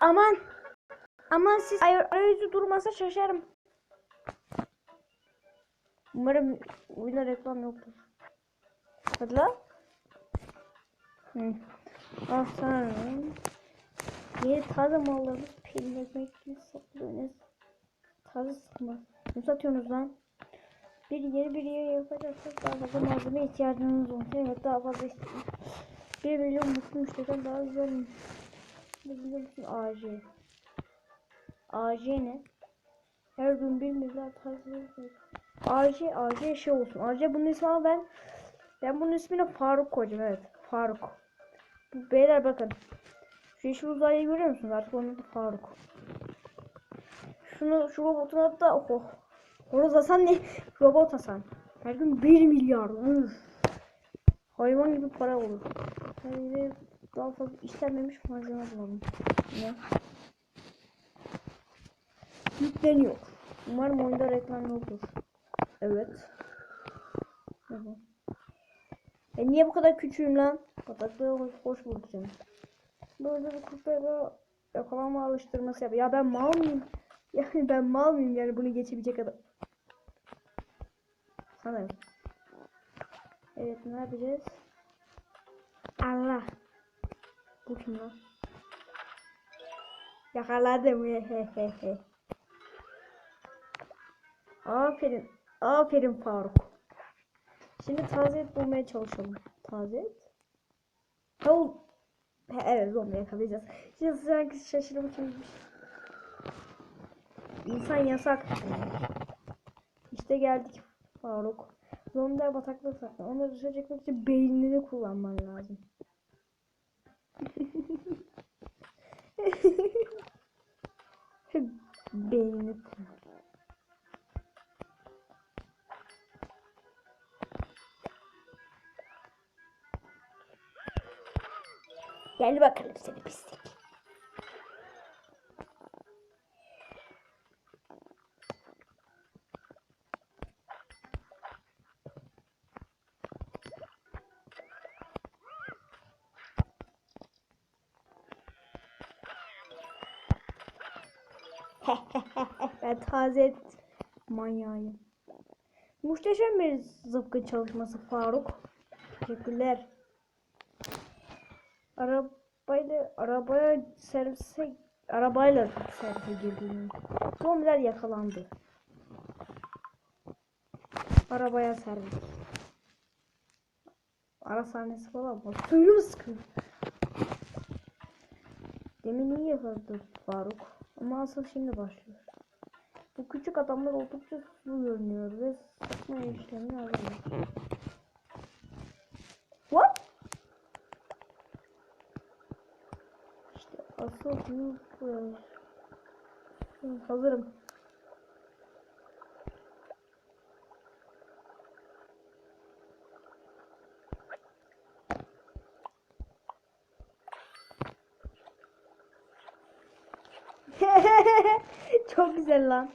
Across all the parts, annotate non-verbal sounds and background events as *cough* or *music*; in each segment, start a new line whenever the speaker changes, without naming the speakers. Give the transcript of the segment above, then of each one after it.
Aman. Aman siz ay arayüzü durmasa şaşarım. Umarım oyuna reklam yoktur. Hadi lan. Hı. Ah tanrım. Yeni taze mallarımız pelin ekmek gibi saplıyorsunuz. Taze sıkma. Ne satıyorsunuz lan? Bir yeri bir yere yapacaksak daha fazla malzeme ihtiyacınız olsun. Evet daha fazla istiyorum. 1 milyon mutlu müşteriden daha güzel? Ne biliyor musun? AJ. AJ ne? Her gün 1 milyar taze AJ, AJ şey olsun. AJ bunun ismi ben ben bunun ismini Faruk koyacağım evet. Faruk. Bu- Beyler bakın. Şu yeşil uzaylığı görüyor musunuz? Artık onun adı Faruk. Şunu şu robotun adı da oh. Horoz Hasan ne? Robot Hasan. Her gün 1 milyar. Üf. Hayvan gibi para olur. Hayır, daha fazla istenmemiş malzeme bulalım. Ne? Yükleniyor. Umarım oyunda reklam yoktur. Evet. Evet. E niye bu kadar küçüğüm lan? Pataklığa hoş, hoş bulduk canım. Böyle bir kurtlara yakalanma alıştırması yap. Ya ben mal mıyım? *laughs* Yani ben mal mıyım yani bunu geçebilecek kadar. Sanırım. Evet ne yapacağız? Allah. Bu kim? Yakaladım. Aferin. Aferin Faruk. Şimdi taze et bulmaya çalışalım. Taze et. Tavuk. He, Evet zombi yakalayacağız. Şimdi sanki için bir şey. İnsan yasak. İşte geldik Faruk. Zombiler bataklık saklı. Onları dışarı çekmek için beynini kullanman lazım. *laughs* beynini. Gel bakalım seni pislik. *laughs* ben taze manyağıyım. Muhteşem bir zıpkın çalışması Faruk. Teşekkürler. Arabayla arabaya servise arabayla servise girdim. Zombiler yakalandı. Arabaya servis. Ara sahnesi falan var. Suyunu mu sıkıyor? Demin iyi yakaladı Faruk. Ama asıl şimdi başlıyor. Bu küçük adamlar oldukça sulu görünüyor ve sıkma işlemini alıyor. What? İşte asıl büyük bu. Hı, Hazırım. *laughs* Çok güzel lan.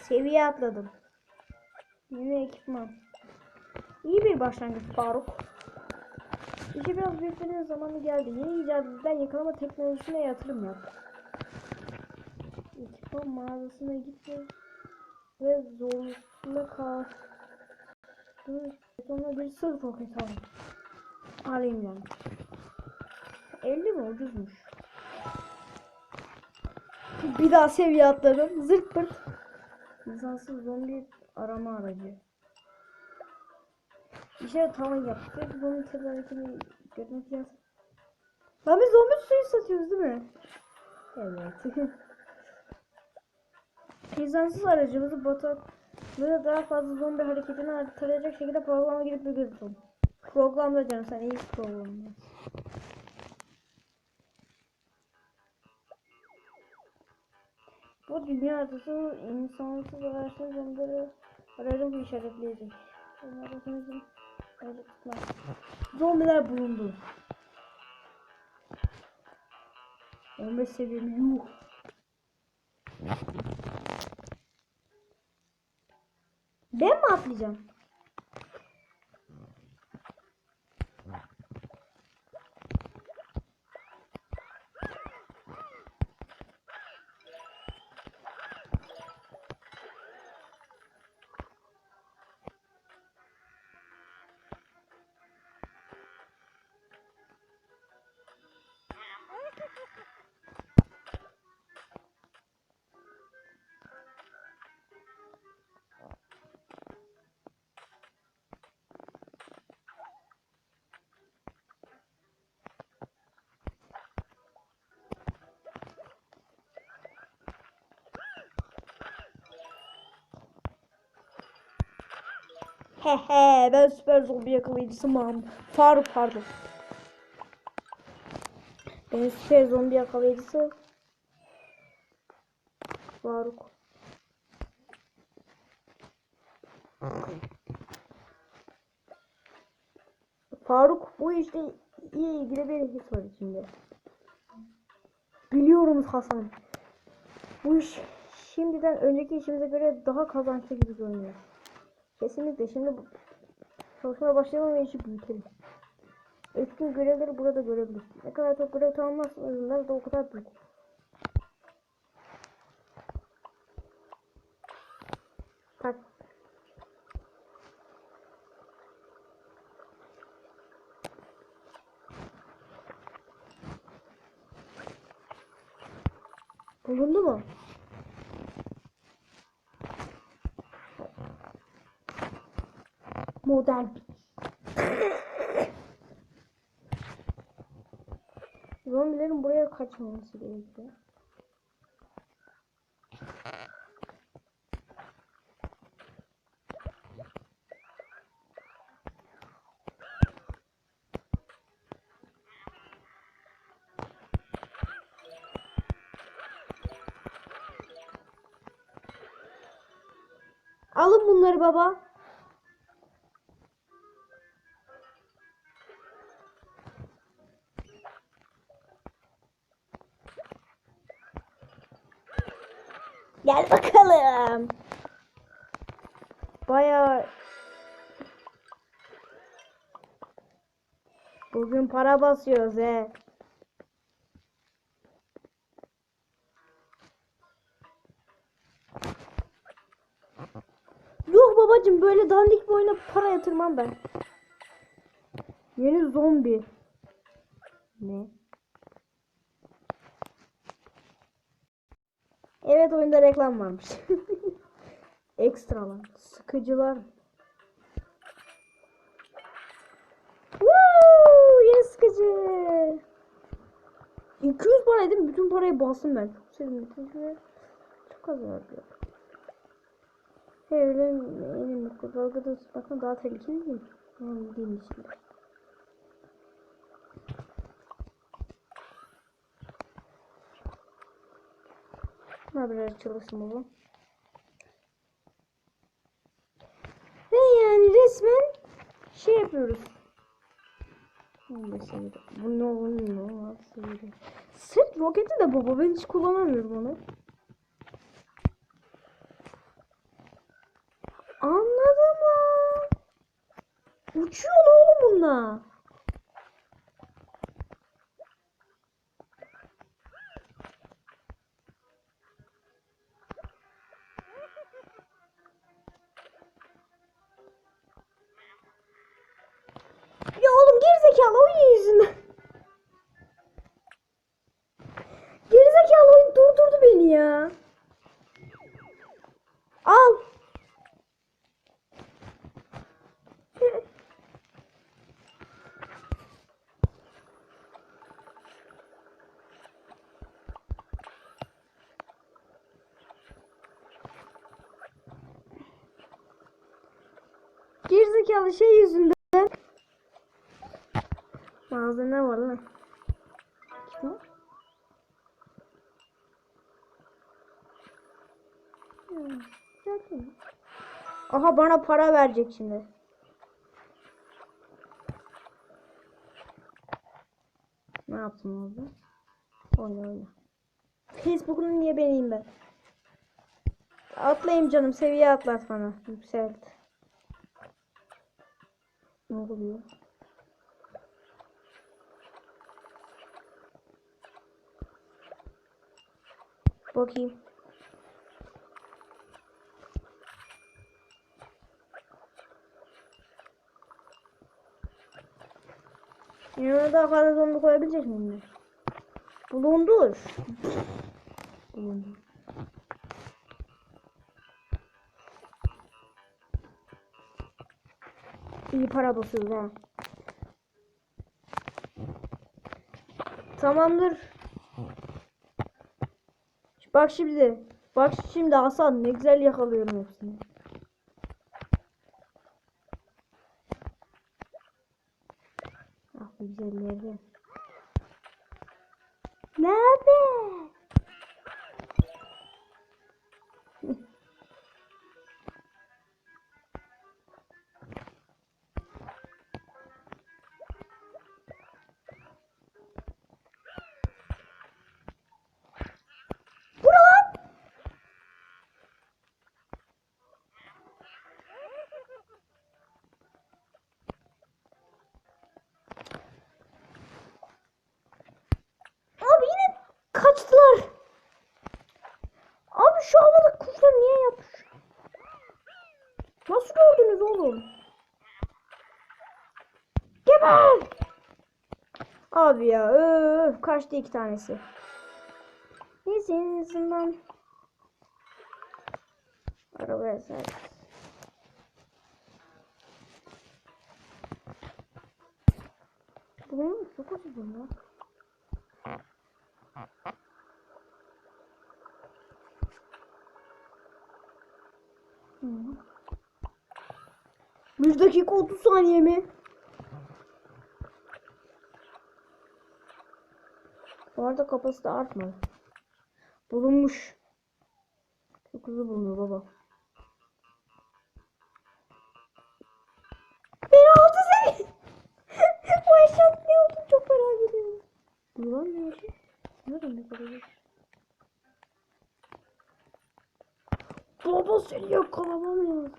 Seviye atladım. Yeni ekipman. İyi bir başlangıç Faruk. İşe biraz büyütmenin zamanı geldi. Yeni icadından yakalama teknolojisine yatırım yap. Ekipman mağazasına git ve, zorlukla kal. Sonra bir sır roket al. Alayım yani. 50 mi ucuzmuş. Bir daha seviye atladım. Zırt pırt. İnsansız zombi arama aracı. İşe tavan yaptık. Zombi tedavikini görmek lazım. Lan biz zombi suyu satıyoruz değil mi? Evet. *laughs* İnsansız aracımızı bataklığı daha fazla zombi hareketini artıracak şekilde programa girip götürdüm. Programda canım sen iyi programda. Bu dünya haritası insansız araçlı zombileri aracı işaretleyecek. Tutmaz. Zombiler bulundu. 15 seviyemi yuh. Ben mi atlayacağım? He he ben süper zombi yakalayıcısıyım. Faruk pardon. Ben süper zombi yakalayıcısı. Faruk. Faruk bu işte iyi ilgili bir his var içinde. Biliyorum Hasan. Bu iş şimdiden önceki işimize göre daha kazançlı gibi görünüyor. Kesinlikle şimdi çalışmaya başlayalım ve işi büyütelim. Etkin görevleri burada görebiliriz. Ne kadar çok görev tamamlarsanız da o kadar büyük. Tak. Bulundu mu? Modern. Zombilerin buraya kaçmaması gerekiyor. Alın bunları baba. Bakalım. Baya Bugün para basıyoruz he. Yok babacım böyle dandik bir oyuna para yatırmam ben. Yeni zombi. Ne? Evet oyunda reklam varmış. *laughs* Ekstralar. Sıkıcılar. Woo! Yeni sıkıcı. 200 para değil mi? Bütün parayı bastım ben. Çok sevindim. Çünkü çok az verdi. Evlen yeni mikrodalgada bakın daha tehlikeli değil. Yani değilmiş şimdi. Ne haber çalışsın bu? Ve yani resmen şey yapıyoruz. Bu ne olur ne olmaz. Sırt roketi de baba ben hiç kullanamıyorum onu. Anladım lan. Uçuyor oğlum bunlar. Gerizekalı oyun yüzünden. Gerizekalı oyun durdurdu beni ya. Al. Gerizekalı şey yüzünden. Mağazada ne var lan? Kim o? Aha bana para verecek şimdi. Ne yaptım orada? Oyna oyna. Facebook'unu niye beneyim ben? Atlayayım canım seviye atlat bana. Yükselt. Ne oluyor? Bakayım. Yanına daha fazla zombi koyabilecek miyim? Bulundur. Bulundur. İyi para basıyoruz ha. Tamamdır. Bak şimdi. Bak şimdi Hasan ne güzel yakalıyorum hepsini. Ah bu güzelleri. Kaçtılar. Abi şu havada kuşlar niye yapmış? Nasıl gördünüz oğlum? Geber! Abi ya öf kaçtı iki tanesi. Neyse en azından arabaya sahip. Bunun çok ucuz bunlar. Hı. Bir dakika 30 saniye mi? Bu arada kapasite artmadı. Bulunmuş. Çok hızlı bulunuyor baba. Beni aldı seni. *laughs* Bu ne oldu çok merak ediyorum. Yılan ne? Nereden ne kadar Baba seni yakalamam lazım.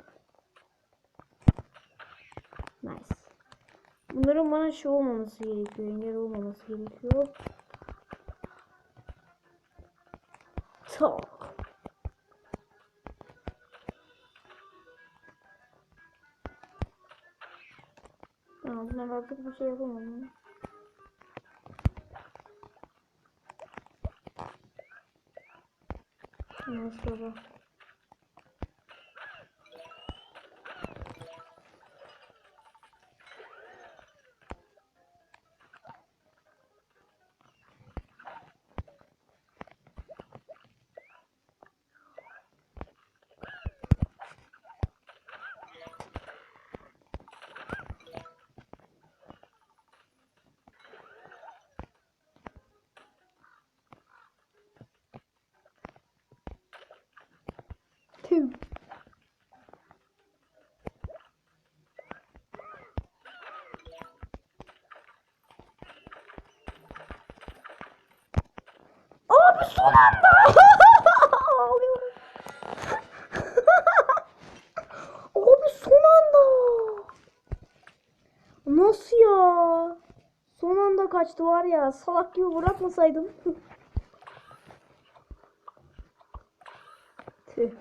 Nice. Bunların bana şey olmaması gerekiyor. Engel olmaması gerekiyor. Tak. Tamam bunlar artık bir şey yapamam. Nasıl baba? Tüm. Abi son anda. *laughs* Ağlıyorum. *laughs* Abi son anda. Nasıl ya? Son anda kaçtı var ya. Salak gibi bırakmasaydım. *laughs* Tüh.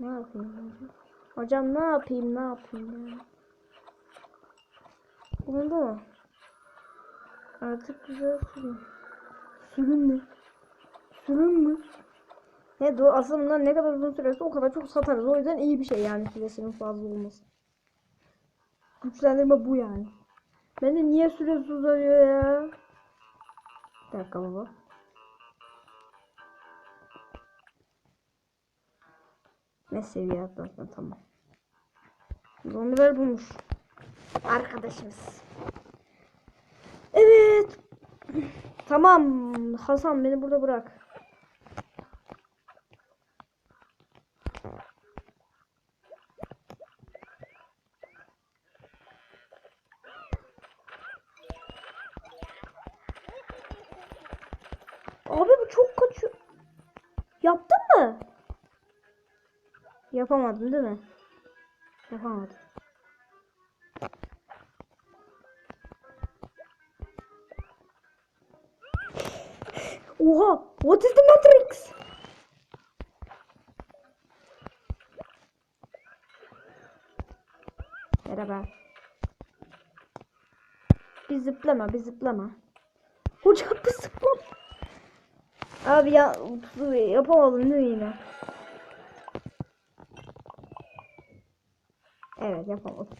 Ne yapayım hocam? Hocam ne yapayım ne yapayım ya? Oldu mu? Artık güzel sürün. Sürün mü? Sürün mü? Ne doğru aslında ne kadar uzun sürerse o kadar çok satarız. O yüzden iyi bir şey yani süresinin fazla olması. Güçlendirme bu yani. Ben de niye süresi uzarıyor ya? Bir dakika baba. Ne seviye atlasın tamam. Zombiler bulmuş. Arkadaşımız. Evet. Tamam Hasan beni burada bırak. Yapamadım değil mi? Yapamadım. Oha! What is the matrix? Merhaba. Bir zıplama, bir zıplama. Hocam bir zıplama. Abi ya yapamadım değil mi yine? Evet yapamadım.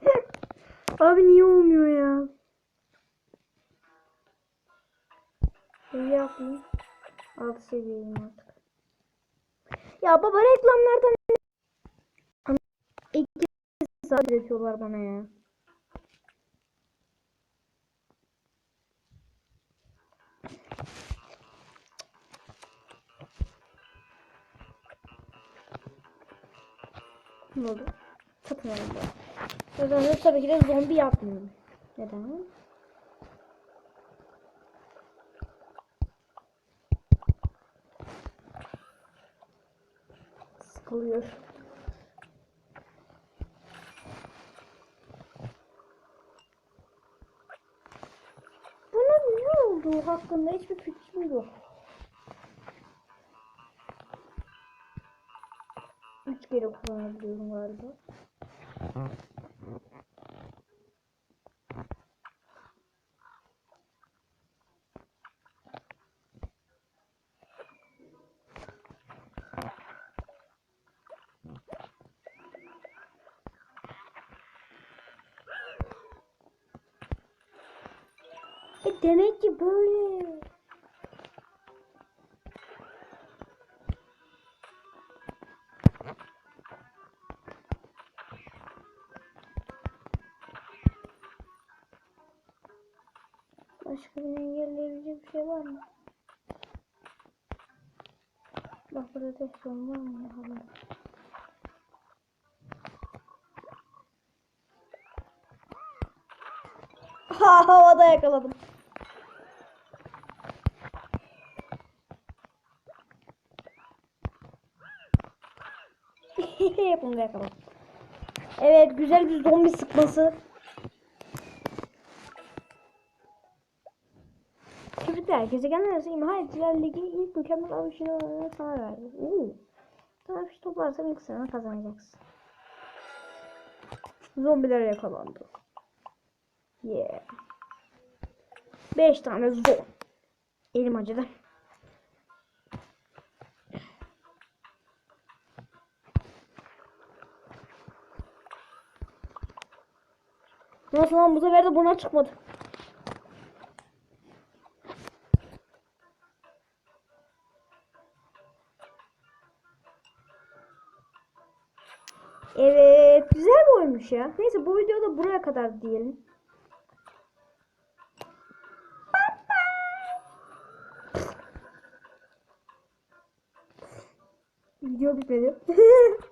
*laughs* Abi niye olmuyor ya? Şey yapmayayım. Altı seviyeyim artık. Ya baba reklamlardan saat üretiyorlar bana ya. Ne oldu? Satın aldım. O da tabii ki de zombi yapmıyorum. Neden? Sıkılıyor. Buna ne oldu hakkında hiçbir fikrim yok. Üç kere kullanabiliyorum galiba. E demek ki böyle. Bakalım. Ha havada yakaladım. *laughs* Bunu da yakaladım. Evet güzel bir zombi sıkması. Tebrikler. Gezegenler arası imha ettiler. Ligin ilk mükemmel avışını sana verdi. Tamam şu toplarsan ilk sene kazanacaksın. Zombiler yakalandı. Yeah. 5 tane zor. Elim acıdı. Nasıl lan bu sefer de buna çıkmadı. Oymuş ya. Neyse bu videoda buraya kadar diyelim. Video bitmedi. *laughs*